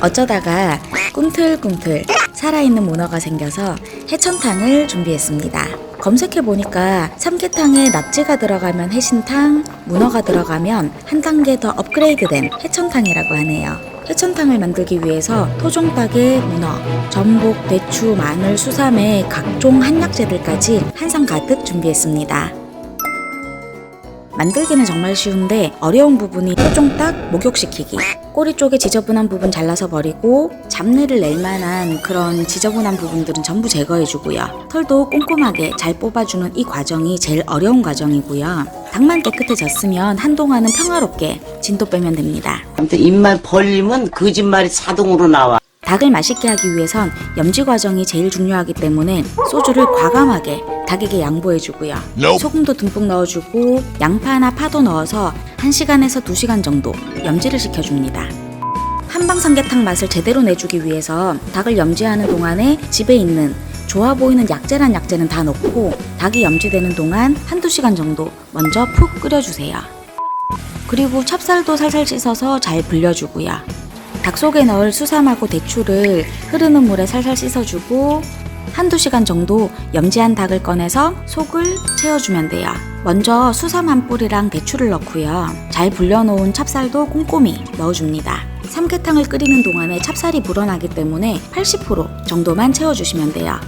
어쩌다가 꿈틀꿈틀 살아있는 문어가 생겨서 해천탕을 준비했습니다. 검색해보니까 삼계탕에 낙지가 들어가면 해신탕, 문어가 들어가면 한 단계 더 업그레이드된 해천탕이라고 하네요. 해천탕을 만들기 위해서 토종닭에 문어, 전복, 대추, 마늘, 수삼에 각종 한약재들까지 한 상 가득 준비했습니다. 만들기는 정말 쉬운데 어려운 부분이 토종닭 목욕시키기. 꼬리 쪽에 지저분한 부분 잘라서 버리고 잡내를 낼 만한 그런 지저분한 부분들은 전부 제거해주고요. 털도 꼼꼼하게 잘 뽑아주는 이 과정이 제일 어려운 과정이고요. 닭만 깨끗해졌으면 한동안은 평화롭게 진도 빼면 됩니다. 아무튼 입만 벌리면 거짓말이 자동으로 나와. 닭을 맛있게 하기 위해선 염지 과정이 제일 중요하기 때문에 소주를 과감하게 닭에게 양보해주고요. 소금도 듬뿍 넣어주고 양파나 파도 넣어서 1시간에서 2시간 정도 염지를 시켜줍니다. 한방 삼계탕 맛을 제대로 내주기 위해서 닭을 염지하는 동안에 집에 있는 좋아 보이는 약재란 약재는 다 넣고 닭이 염지되는 동안 한두 시간 정도 먼저 푹 끓여주세요. 그리고 찹쌀도 살살 씻어서 잘 불려주고요. 닭 속에 넣을 수삼하고 대추를 흐르는 물에 살살 씻어주고 한두 시간 정도 염지한 닭을 꺼내서 속을 채워주면 돼요. 먼저 수삼 한 뿌리랑 대추를 넣고요. 잘 불려놓은 찹쌀도 꼼꼼히 넣어줍니다. 삼계탕을 끓이는 동안에 찹쌀이 불어나기 때문에 80% 정도만 채워주시면 돼요.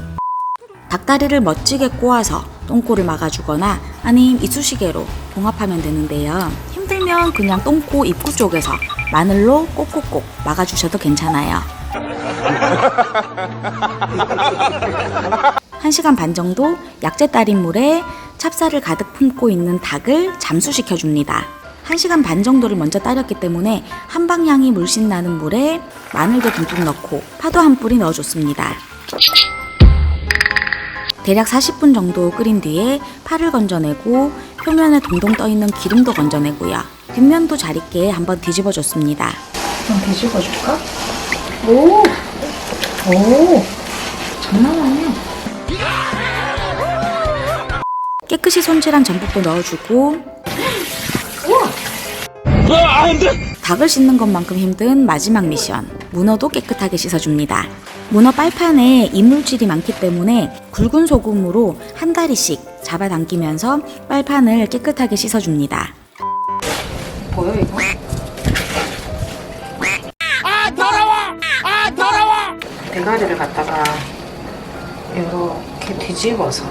닭다리를 멋지게 꼬아서 똥꼬를 막아주거나 아님 이쑤시개로 봉합하면 되는데요. 힘들면 그냥 똥꼬 입구 쪽에서 마늘로 꼭꼭꼭 막아주셔도 괜찮아요. 1시간 반 정도 약재 따린 물에 찹쌀을 가득 품고 있는 닭을 잠수시켜 줍니다. 1시간 반 정도를 먼저 따렸기 때문에 한방향이 물씬 나는 물에 마늘도 듬뿍 넣고 파도 한 뿌리 넣어줬습니다. 대략 40분 정도 끓인 뒤에 파를 건져내고 표면에 동동 떠있는 기름도 건져내고요. 뒷면도 잘 익게 한번 뒤집어 줬습니다. 좀 뒤집어 줄까? 오! 오! 장난 아니야. 깨끗이 손질한 전복도 넣어주고 닭을 씻는 것만큼 힘든 마지막 미션 문어도 깨끗하게 씻어줍니다 문어 빨판에 이물질이 많기 때문에 굵은 소금으로 한 다리씩 잡아당기면서 빨판을 깨끗하게 씻어줍니다 보여 이거? 대가리를 갖다가 이렇게 뒤집어서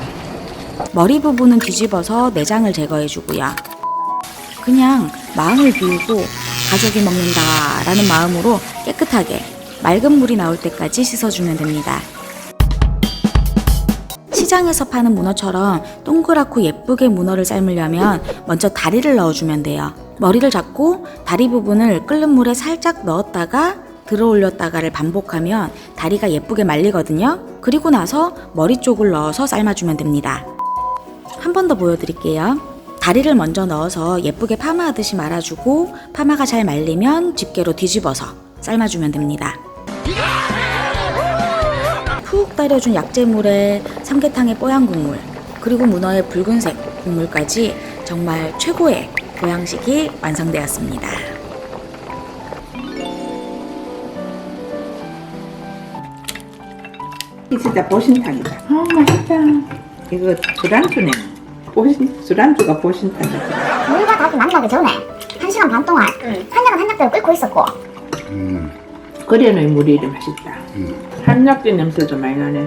머리 부분은 뒤집어서 내장을 제거해주고요 그냥 마음을 비우고 가족이 먹는다라는 마음으로 깨끗하게 맑은 물이 나올 때까지 씻어주면 됩니다. 시장에서 파는 문어처럼 동그랗고 예쁘게 문어를 삶으려면 먼저 다리를 넣어주면 돼요. 머리를 잡고 다리 부분을 끓는 물에 살짝 넣었다가 들어 올렸다가를 반복하면 다리가 예쁘게 말리거든요. 그리고 나서 머리 쪽을 넣어서 삶아주면 됩니다. 한 번 더 보여드릴게요. 다리를 먼저 넣어서 예쁘게 파마하듯이 말아주고 파마가 잘 말리면 집게로 뒤집어서 삶아주면 됩니다. 푹 따려준 약재물에 삼계탕의 뽀얀 국물 그리고 문어의 붉은색 국물까지 정말 최고의 보양식이 완성되었습니다. 이 진짜 보신탕이다. 아 맛있다. 이거 술안주네. 보신 술안주가 보신탕이다. 물과 닭이 만나기 전에 한 시간 반 동안 한약은 한약대로 끓고 있었고 끓여놓은 물이 맛있다. 한약재 냄새도 많이 나네.